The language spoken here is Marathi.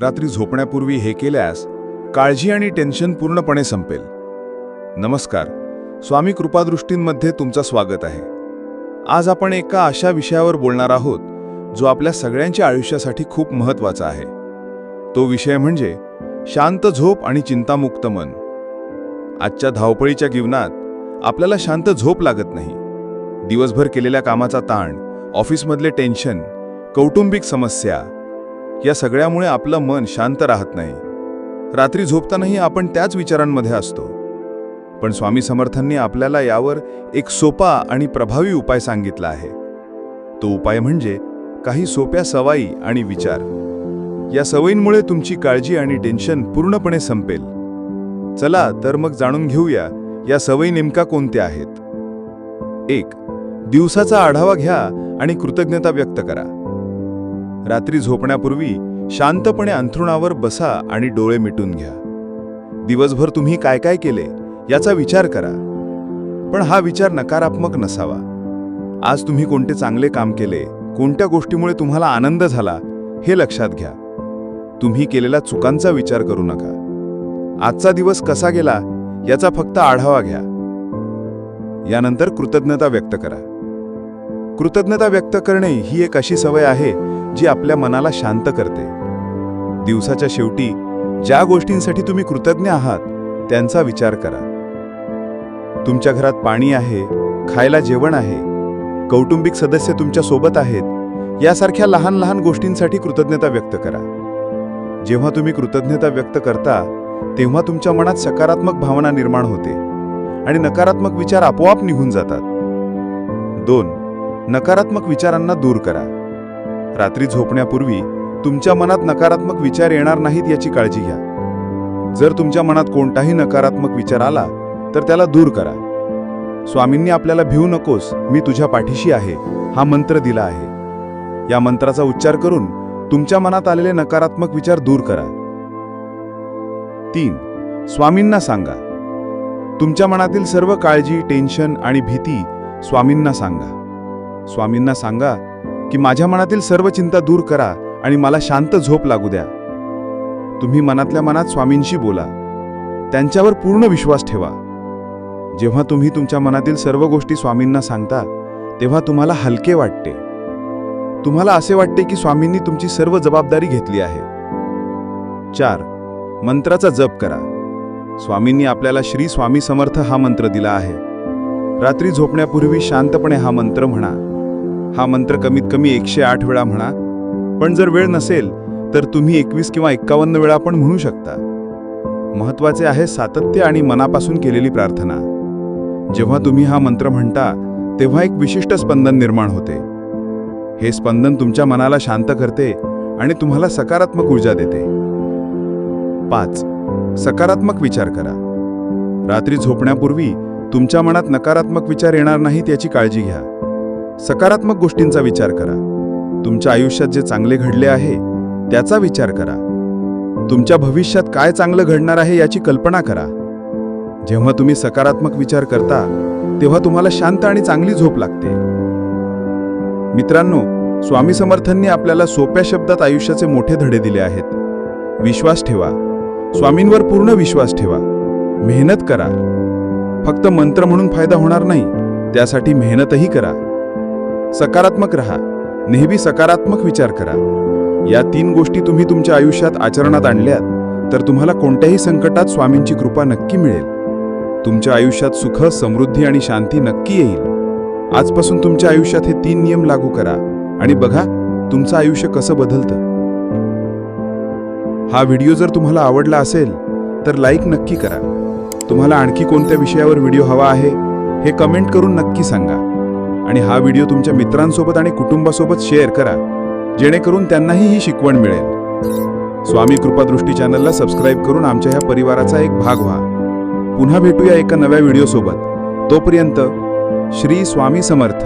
रात्री झोपण्यापूर्वी हे केल्यास काळजी आणि टेन्शन पूर्णपणे संपेल. नमस्कार. स्वामी कृपादृष्टींमध्ये तुमचं स्वागत आहे. आज आपण एका अशा विषयावर बोलणार आहोत जो आपल्या सगळ्यांच्या आयुष्यासाठी खूप महत्त्वाचा आहे. तो विषय म्हणजे शांत झोप आणि चिंतामुक्त मन. आजच्या धावपळीच्या जीवनात आपल्याला शांत झोप लागत नाही. दिवसभर केलेल्या कामाचा ताण ऑफिसमधले टेन्शन कौटुंबिक समस्या या सगळ्यामुळे आपलं मन शांत राहत नाही. रात्री झोपतानाही आपण त्याच विचारांमध्ये असतो. पण स्वामी समर्थांनी आपल्याला यावर एक सोपा आणि प्रभावी उपाय सांगितला आहे. तो उपाय म्हणजे काही सोप्या सवाई आणि विचार. या सवयींमुळे तुमची काळजी आणि टेन्शन पूर्णपणे संपेल. चला तर मग जाणून घेऊया या सवयी नेमका कोणत्या आहेत. एक दिवसाचा आढावा घ्या आणि कृतज्ञता व्यक्त करा. रात्री झोपण्यापूर्वी शांतपणे अंथरुणावर बसा आणि डोळे मिटून घ्या. दिवसभर तुम्ही काय काय केले याचा विचार करा. पण हा विचार नकारात्मक नसावा. आज तुम्ही कोणते चांगले काम केले कोणत्या गोष्टीमुळे तुम्हाला आनंद झाला हे लक्षात घ्या. तुम्ही केलेला चुकांचा विचार करू नका. आजचा दिवस कसा गेला याचा फक्त आढावा घ्या. यानंतर कृतज्ञता व्यक्त करा. कृतज्ञता व्यक्त करणे ही एक अशी सवय आहे जी आपल्या मनाला शांत करते. दिवसाच्या शेवटी ज्या गोष्टींसाठी तुम्ही कृतज्ञ आहात त्यांचा विचार करा. तुमच्या घरात पाणी आहे खायला जेवण आहे कौटुंबिक सदस्य तुमच्यासोबत आहेत यासारख्या लहान लहान गोष्टींसाठी कृतज्ञता व्यक्त करा. जेव्हा तुम्ही कृतज्ञता व्यक्त करता तेव्हा तुमच्या मनात सकारात्मक भावना निर्माण होते आणि नकारात्मक विचार आपोआप निघून जातात. दोन नकारात्मक विचारांना दूर करा. रात्री झोपण्यापूर्वी तुमच्या मनात नकारात्मक विचार येणार नाहीत याची काळजी घ्या. जर तुमच्या मनात कोणताही नकारात्मक विचार आला तर त्याला दूर करा. स्वामींनी आपल्याला भिवू नकोस मी तुझ्या पाठीशी आहे हा मंत्र दिला आहे. या मंत्राचा उच्चार करून तुमच्या मनात आलेले नकारात्मक विचार दूर करा. तीन स्वामींना सांगा. तुमच्या मनातील सर्व काळजी टेन्शन आणि भीती स्वामींना सांगा. स्वामींना सांगा की माझ्या मनातील सर्व चिंता दूर करा आणि मला शांत झोप लागू द्या. तुम्ही मनातल्या मनात स्वामींशी बोला. त्यांच्यावर पूर्ण विश्वास ठेवा. जेव्हा तुम्ही तुमच्या मनातील सर्व गोष्टी स्वामींना सांगता तेव्हा तुम्हाला हलके वाटते. तुम्हाला असे वाटते की स्वामींनी तुमची सर्व जबाबदारी घेतली आहे. चार मंत्राचा जप करा. स्वामींनी आपल्याला श्री स्वामी समर्थ हा मंत्र दिला आहे. रात्री झोपण्यापूर्वी शांतपणे हा मंत्र म्हणा. हा मंत्र कमीत कमी एकशे आठ वेळा म्हणा. पण जर वेळ नसेल तर तुम्ही एकवीस किंवा एक्कावन्न वेळा पण म्हणू शकता. महत्त्वाचे आहे सातत्य आणि मनापासून केलेली प्रार्थना. जेव्हा तुम्ही हा मंत्र म्हणता तेव्हा एक विशिष्ट स्पंदन निर्माण होते. हे स्पंदन तुमच्या मनाला शांत करते आणि तुम्हाला सकारात्मक ऊर्जा देते. पाच. सकारात्मक विचार करा. रात्री झोपण्यापूर्वी तुमच्या मनात नकारात्मक विचार येणार नाहीत याची काळजी घ्या. सकारात्मक गोष्टींचा विचार करा. तुमच्या आयुष्यात जे चांगले घडले आहे त्याचा विचार करा. तुमच्या भविष्यात काय चांगलं घडणार आहे याची कल्पना करा. जेव्हा तुम्ही सकारात्मक विचार करता तेव्हा तुम्हाला शांत आणि चांगली झोप लागते. मित्रांनो स्वामी समर्थांनी आपल्याला सोप्या शब्दात आयुष्याचे मोठे धडे दिले आहेत. विश्वास ठेवा. स्वामींवर पूर्ण विश्वास ठेवा. मेहनत करा. फक्त मंत्र म्हणून फायदा होणार नाही त्यासाठी मेहनतही करा. सकारात्मक रहा. नेहमी सकारात्मक विचार करा. या तीन गोष्टी तुम्ही तुमच्या आयुष्यात आचरणात आणल्यात तर तुम्हाला कोणत्याही संकटात स्वामींची कृपा नक्की मिळेल. तुमच्या आयुष्यात सुख समृद्धी आणि शांती नक्की येईल. आजपासून तुमच्या आयुष्यात हे तीन नियम लागू करा आणि बघा तुमचं आयुष्य कसं बदलतं. हा व्हिडिओ जर तुम्हाला आवडला असेल तर लाईक नक्की करा. तुम्हाला आणखी कोणत्या विषयावर व्हिडिओ हवा आहे हे कमेंट करून नक्की सांगा. आणि हा व्हिडिओ तुमच्या मित्रांसोबत आणि कुटुंबासोबत शेअर करा जेणेकरून त्यांनाही ही शिकवण मिळेल. स्वामी कृपादृष्टी चॅनलला सबस्क्राईब करून आमच्या ह्या परिवाराचा एक भाग व्हा. पुन्हा भेटूया एका नव्या व्हिडिओसोबत. तोपर्यंत श्री स्वामी समर्थ.